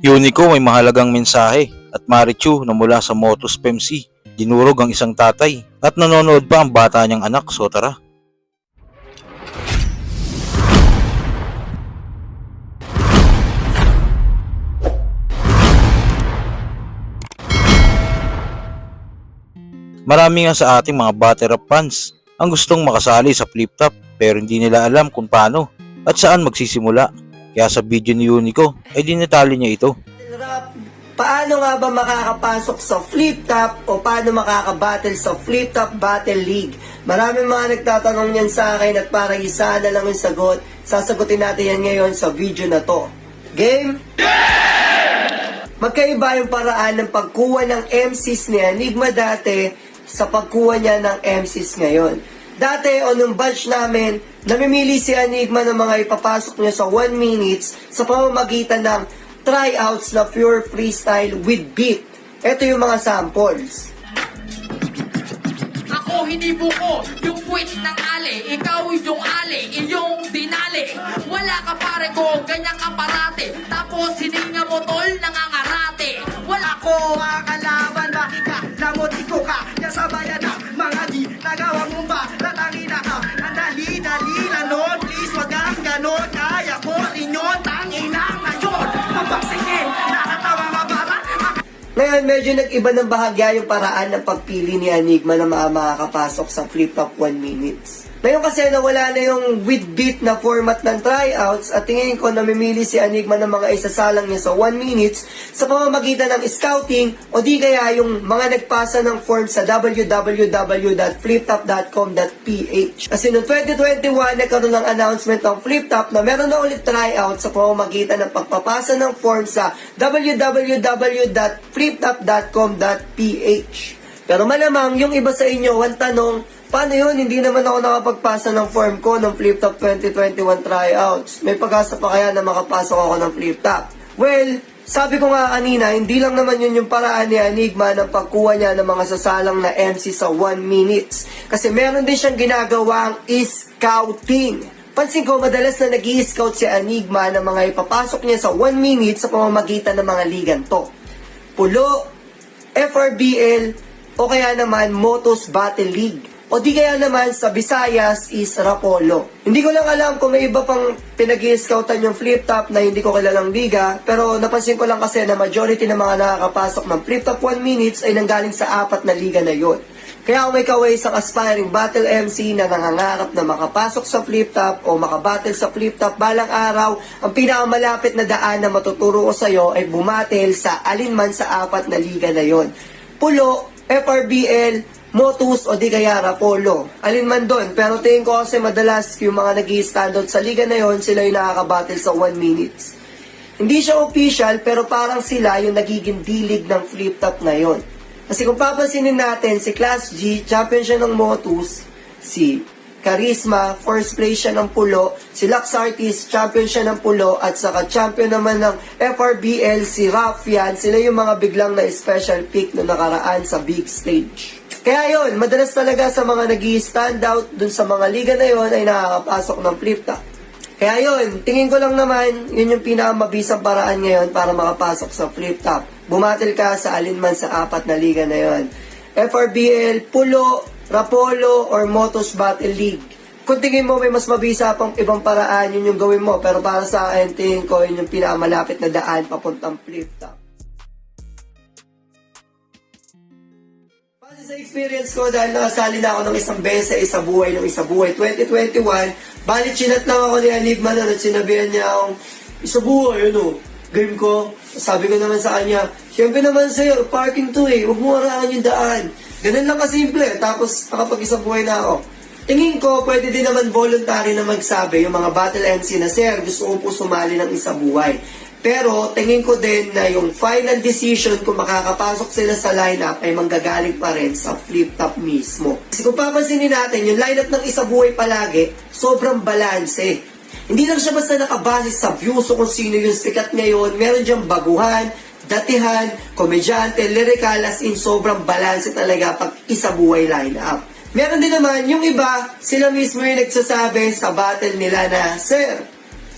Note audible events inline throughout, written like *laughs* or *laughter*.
Unico may mahalagang mensahe at Marichu na mula sa Motus PMC. Dinurog ang isang tatay at nanonood pa ang bata niyang anak, so tara. Marami nga sa ating mga battery fans ang gustong makasali sa flip top pero hindi nila alam kung paano at saan magsisimula. Kaya sa video ni Unico ay dinetali niya ito. Paano nga ba makakapasok sa flip top o paano makakabattle sa flip top battle league? Maraming mga nagtatanong niyan sa akin at para isa na lang yung sagot, sasagutin natin yan ngayon sa video na to. Game? Magkaiba yung paraan ng pagkuha ng MCs ni Enigma dati sa pagkuha niya ng MCs ngayon. Dati, o nung batch namin, namimili si Enigma ng mga ipapasok niya sa 1 minutes sa pamamagitan ng tryouts na pure freestyle with beat. Ito yung mga samples. Ako hindi buko, yung puwit ng ali Ikaw yung ali, iyong dinali Wala ka pare ko, ganyan ka parate Tapos hininga mo tol, nangangarate Wala Ako ang Ngayon, medyo nag-iba ng bahagya yung paraan ng pagpili ni Enigma na makakapasok sa flip top 1 minutes. Ngayon kasi nawala na yung with beat na format ng tryouts at tingin ko namimili si Enigma ng mga isasalang niya sa 1 minutes sa pamamagitan ng scouting o di kaya yung mga nagpasa ng form sa www.fliptop.com.ph. Kasi noong 2021, nagkaroon ng announcement ng FlipTop na meron na ulit tryout sa pamamagitan ng pagpapasa ng form sa www.fliptop.com.ph. Pero malamang yung iba sa inyo, ang tanong, paano yun? Hindi naman ako nakapagpasa ng form ko ng FlipTop 2021 tryouts. May pag-asa pa kaya na makapasok ako ng FlipTop? Well, sabi ko nga kanina, hindi lang naman yun yung paraan ni Enigma ng pagkuha niya ng mga sasalang na MC sa 1 minutes. Kasi meron din siyang ginagawang scouting. Pansin ko, madalas na nag scout si Enigma ng mga ipapasok niya sa 1 minute sa pamamagitan ng mga ligan to. Pulo, FRBL, o kaya naman Motos Battle League. O di kaya naman sa Visayas is Rapolo. Hindi ko lang alam kung may iba pang pinag scoutan yung flip top na hindi ko kilalang liga, pero napansin ko lang kasi na majority ng mga nakakapasok ng flip top 1 minutes ay nanggaling sa apat na liga na yon. Kaya kung may kaway isang aspiring battle MC na nangangarap na makapasok sa flip top o makabattle sa flip top balang araw, ang pinakamalapit na daan na matuturo ko sa iyo ay bumatel sa alinman sa apat na liga na yon. Pulo, FRBL, Motus o di kaya Rapolo. Alin man doon. Pero tingin ko kasi madalas yung mga nag standout sa liga na yon sila yung nakakabattle sa 1 minutes. Hindi siya official pero parang sila yung nagiging dilig ng flip top na yon. Kasi kung papansinin natin, si Class G, champion siya ng Motus, si Charisma, first place siya ng pulo, si Lux champion siya ng pulo, at saka champion naman ng FRBL, si Rafian, sila yung mga biglang na special pick no nakaraan sa big stage. Kaya yon, madalas talaga sa mga nag stand out dun sa mga liga na yon ay nakakapasok ng flip top. Kaya yun, tingin ko lang naman, yun yung pinakamabisang paraan ngayon para makapasok sa flip top. Bumatil ka sa alinman sa apat na liga na yon. FRBL, Pulo, Rapolo, or Motos Battle League. Kung tingin mo may mas mabisa pang ibang paraan, yun yung gawin mo. Pero para sa akin, tingin ko yun yung pinakamalapit na daan papuntang flip top. Base sa experience ko, dahil nakasali na ako ng isang beses sa isa buhay ng isa buhay 2021, bali chinat lang ako ni Enigma na at sinabihan niya akong isa buhay, ano, game ko. Sabi ko naman sa kanya, syempre naman sa'yo, parking to eh, huwag mo haraan yung daan. Ganun lang kasimple, tapos nakapag isang buhay na ako. Tingin ko, pwede din naman voluntary na magsabi yung mga battle MC na, Sir, gusto ko po sumali ng isa buhay. Pero tingin ko din na yung final decision kung makakapasok sila sa lineup ay manggagaling pa rin sa flip top mismo. Kasi kung papansinin natin, yung lineup ng isa buhay palagi, sobrang balanse. Hindi lang siya basta nakabase sa views o kung sino yung sikat ngayon. Meron diyang baguhan, datihan, komedyante, lyrical, as in sobrang balanse talaga pag isa buhay lineup. Meron din naman, yung iba, sila mismo yung nagsasabi sa battle nila na, Sir,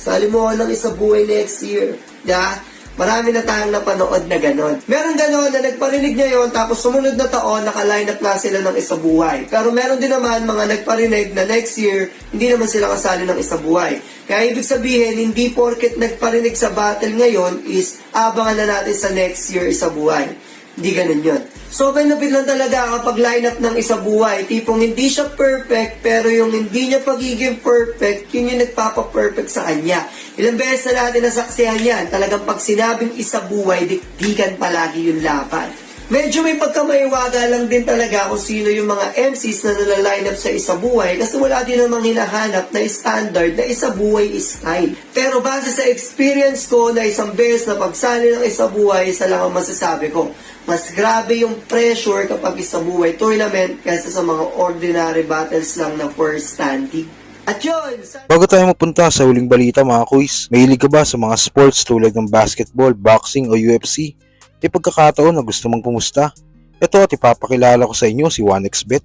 Sali mo ng isa buhay next year. Da? Marami na tayong napanood na ganon. Meron ganon na nagparinig niya yon tapos sumunod na taon naka-line up na sila ng isa buhay. Pero meron din naman mga nagparinig na next year hindi naman sila kasali ng isa buhay. Kaya ibig sabihin, hindi porket nagparinig sa battle ngayon is abangan na natin sa next year isa buhay. Hindi ganun yun. So, lupit lang talaga kapag line up ng isa buhay. Tipong hindi siya perfect, pero yung hindi niya pagiging perfect, yun yung nagpapa-perfect sa kanya. Ilang beses na natin nasaksihan yan. Talagang pag sinabing isa buhay, dikdikan palagi yung laban. Medyo may pagkamaiwaga lang din talaga kung sino yung mga MCs na nalaline up sa isa buhay kasi wala din namang hinahanap na standard na isa buhay style. Pero base sa experience ko na isang beses na pagsali ng isa buhay, isa lang ang masasabi ko. Mas grabe yung pressure kapag isa buhay tournament kaysa sa mga ordinary battles lang na first standing. At yun, Bago tayo mapunta sa huling balita mga kuys, mahilig ka ba sa mga sports tulad ng basketball, boxing o UFC? May pagkakataon na gusto mong pumusta? Ito at ipapakilala ko sa inyo si 1xBet.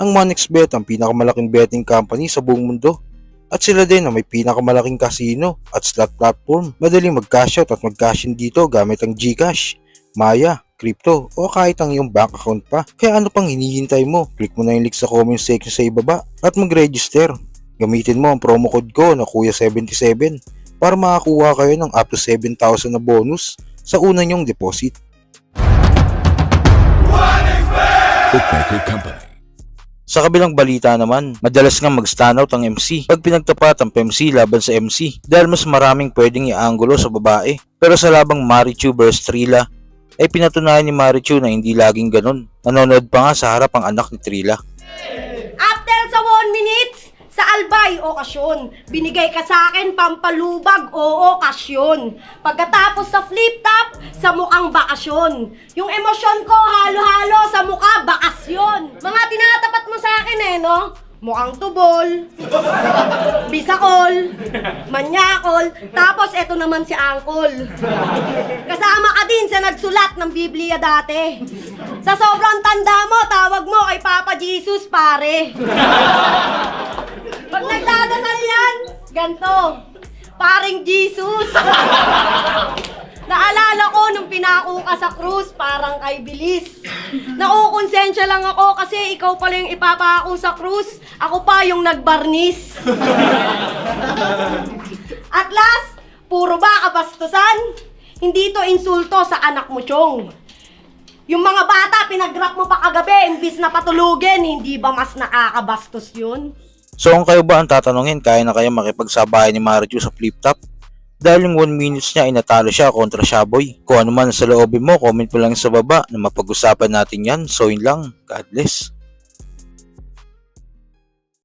Ang 1xBet ang pinakamalaking betting company sa buong mundo. At sila din ang may pinakamalaking casino at slot platform. Madaling mag-cash out at mag-cash in dito gamit ang GCash, Maya, crypto o kahit ang iyong bank account pa. Kaya ano pang hinihintay mo? Click mo na yung link sa comment section sa ibaba at mag-register. Gamitin mo ang promo code ko na Kuya77 para makakuha kayo ng up to 7,000 na bonus sa una nyong deposit. Bookmaker Company. Sa kabilang balita naman, madalas nga mag-stand out ang MC pag pinagtapat ang PMC laban sa MC dahil mas maraming pwedeng ianggulo sa babae. Pero sa labang Marichu vs Trila, ay pinatunayan ni Marichu na hindi laging ganun. Nanonood pa nga sa harap ang anak ni Trila. After sa 1 minutes, sa albay, okasyon. Binigay ka sa akin, pampalubag, o okasyon. Pagkatapos sa flip top, sa mukhang bakasyon. Yung emosyon ko, halo-halo sa mukha, bakasyon. Mga tinatapat mo sa akin eh, no? Mukhang tubol, bisakol, manyakol, tapos eto naman si Angkol. Kasama ka din sa nagsulat ng Biblia dati. Sa sobrang tanda mo, tawag mo kay Papa Jesus, pare. Pag nagdadasal yan, ganto. Paring Jesus. Naalala ko nung pinako ka sa krus, parang kay Bilis. Nakukonsensya lang ako kasi ikaw pala yung ipapako sa krus. Ako pa yung nagbarnis. *laughs* At last, puro ba kabastusan? Hindi to insulto sa anak mo, Chong. Yung mga bata, pinag-rap mo pa kagabi, imbis na patulugin, hindi ba mas nakakabastos yun? So kung kayo ba ang tatanungin, kaya na kayo makipagsabayan ni Marichu sa flip top? Dahil yung 1 minutes niya ay natalo siya kontra Shaboy. Kung ano man sa loobin mo, comment mo lang sa baba na mapag-usapan natin yan. So yun lang. God bless.